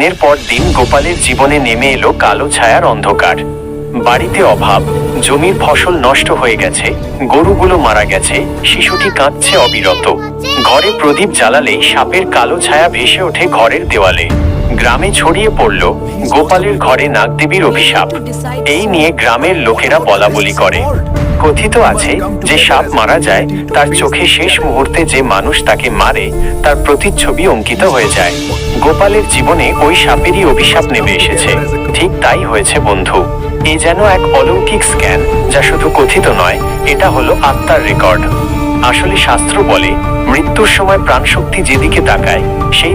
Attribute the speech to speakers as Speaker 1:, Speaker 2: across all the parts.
Speaker 1: দিনের পর দিন গোপালের জীবনে নেমে এলো কালো ছায়ার অন্ধকার। বাড়িতে অভাব, জমির ফসল নষ্ট হয়ে গেছে, গরুগুলো মারা গেছে, শিশুটি কাঁদছে অবিরত। ঘরে প্রদীপ জ্বালালেই সাপের কালো ছায়া ভেসে ওঠে ঘরের দেওয়ালে। গ্রামে ছড়িয়ে পড়ল গোপালের ঘরে নাগদেবীর অভিশাপ। এই নিয়ে গ্রামের লোকেরা বলা বলি করে। কথিত আছে যে সাপ মারা যায়, তার চোখে শেষ মুহূর্তে যে মানুষ তাকে মারে, তার প্রতিচ্ছবি অঙ্কিত হয়ে যায়। গোপালের জীবনে ওই সাপেরই অভিশাপ নেমে এসেছে। ঠিক তাই হয়েছে, বন্ধু। এ যেন এক অলৌকিক স্ক্যান, যা শুধু কথিত নয়, এটা হলো আত্মার রেকর্ড। আসলে শাস্ত্র বলে, মৃত্যুর সময় প্রাণশক্তি যেদিকে তাকায়, সেই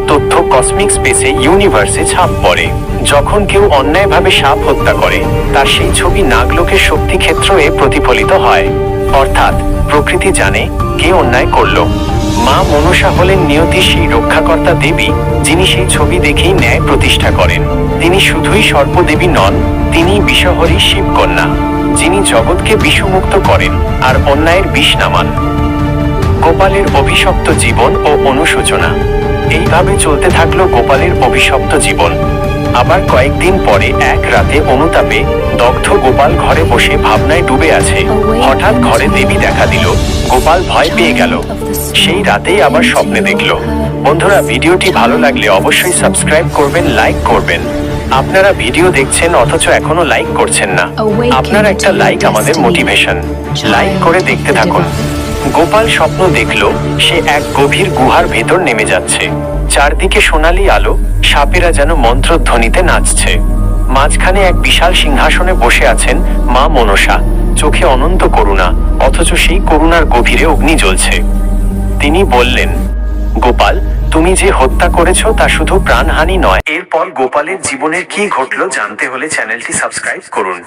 Speaker 1: কসমিক স্পেসে ইউনিভার্সে ছাপ পড়ে। যখন কেউ অন্যায়ভাবে সাপ হত্যা করে, তার সেই ছবি নাগলোকের শক্তি ক্ষেত্রে প্রতিফলিত হয়। অর্থাৎ, প্রকৃতি জানে কে অন্যায় করল। মা মনসা হলেন নিয়তি সেই রক্ষাকর্তা দেবী, যিনি সেই ছবি দেখেই ন্যায় প্রতিষ্ঠা করেন। তিনি শুধুই সর্পদেবী নন তিনি বিষহরী শিবকন্যা, যিনি জগৎকে বিষমুক্ত করেন আর অন্যায়ের বিষ নামান। গোপালের অভিশপ্ত জীবন ও অনুশোচনা। এইভাবে চলতে থাকল গোপালের অভিশপ্ত জীবন। আবার কয়েকদিন পরে এক রাতে অনুতাপে দগ্ধ গোপাল ঘরে বসে ভাবনায় ডুবে আছে। হঠাৎ ঘরে দেবী দেখা দিল। গোপাল ভয় পেয়ে গেল। সেই রাতেই আবার স্বপ্নে দেখল। বন্ধুরা, ভিডিওটি ভালো লাগলে অবশ্যই সাবস্ক্রাইব করবেন, লাইক করবেন। আপনারা ভিডিও দেখছেন, অথচ এখনও লাইক করছেন না। আপনার একটা লাইক আমাদের মোটিভেশন। লাইক করে দেখতে থাকুন। গোপাল স্বপ্ন দেখল, সে এক গভীর গুহার ভেতর নেমে যাচ্ছে। চারদিকে সোনালি আলো, সাপেরা যেন মন্ত্রধ্বনিতে নাচছে। মাঝখানে এক বিশাল সিংহাসনে বসে আছেন মা মনসা। চোখে অনন্ত করুণা, অথচ সেই করুণার গভীরে অগ্নি জ্বলছে। তিনি বললেন, গোপাল, তুমি যে হত্যা করেছ তা শুধু প্রাণহানি নয়। এরপর গোপালের জীবনের কি ঘটলো জানতে হলে চ্যানেলটি সাবস্ক্রাইব করুন।